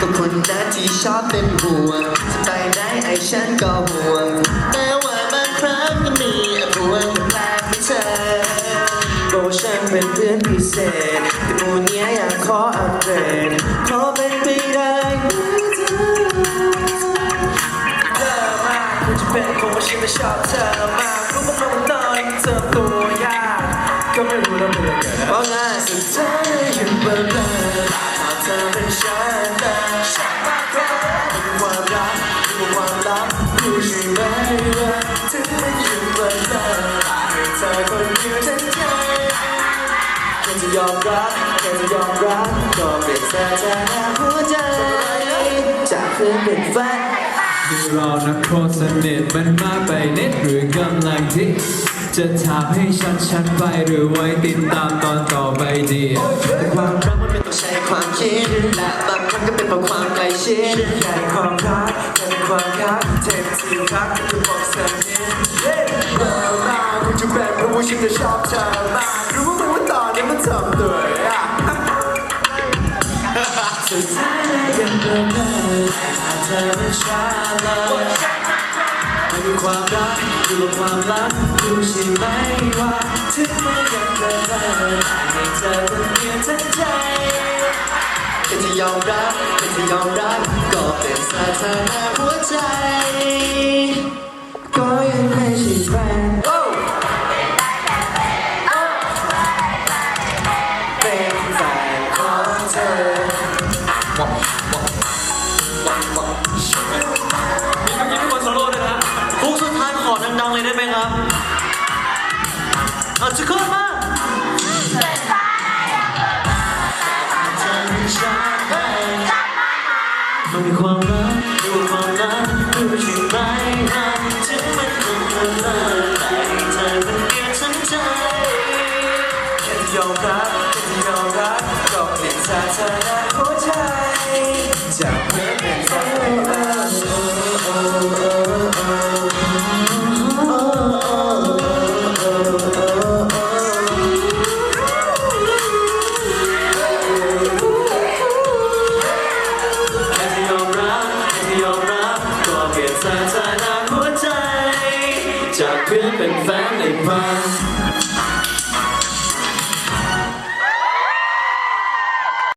กับคนนั้นที่ชอบเป็นห่วงจะไปไหนไอ้ฉันก็ห่วงแม้ว่าบางครั้งก็มีอภวงแปลกไม่เธอโบฉันเป็นเพื่อนพิเศษ แต่มูเนี้ยอยากขออัปเกรดขอเป็นไปได้เธอมากคุณจะเป็นคงไม่ไม่ชอบเธอมากรู้ว่าลงต่อ นเธอตัวยากก็ไม่รู้แล้วมันจะเกิดเพรว่ายสุดท้ายยังเบลอถ้าเธอเป็นฉันแต่ฉันมากกว่าความรักเป็นความลับรู้ใช่ไหมว่าถึงมันยังเบลอให้เธอคนเดียวทั้งใจแค่จะยอมรับแค่จะยอมรับก็เป็นสถานะหัวใจจากเพื่อนเป็นแฟนที่เรานักโคตรสนิทมันมากไปนิดหรือกำลังที่ จะถามให้ชัดชัดไปหรือไว้ติดตามตอนต่อไปดีแต่ความรักมันไม่ต้องใช้ความคิดและบางครั้งก็เป็นเพราะความใกล้ชิดแค่ความรักแค่เป็นความรักเจ็บที่รักก็คือบอกสนิทเฮ้เมื่อมาคุณจะเป็นเพราะว่าฉันจะชอบเธอมากรู้ไหมว่าตอนนี้มันทำด้วยอะสุดท้ายยังเดินเลยถ้าเธอไม่ช้าเลย คือความรักคือความรักรู้ใช่ไหมว่าถึงมันยังเดินเลยให้เธอคนเดียวทั้งใจแค่จะยอมรับแค่จะยอมรับก็เป็นสถานะหัวใจ ก็ยังไม่ใช่แฟน เอาจะขึ้นมามันมีความรักดูความรักดูใช่ไหมว่าถึงมันคงเลิศแต่เธอคนเดียวทั้งใจแค่ยอมรับแค่ยอมรับก็เป็นสถานะ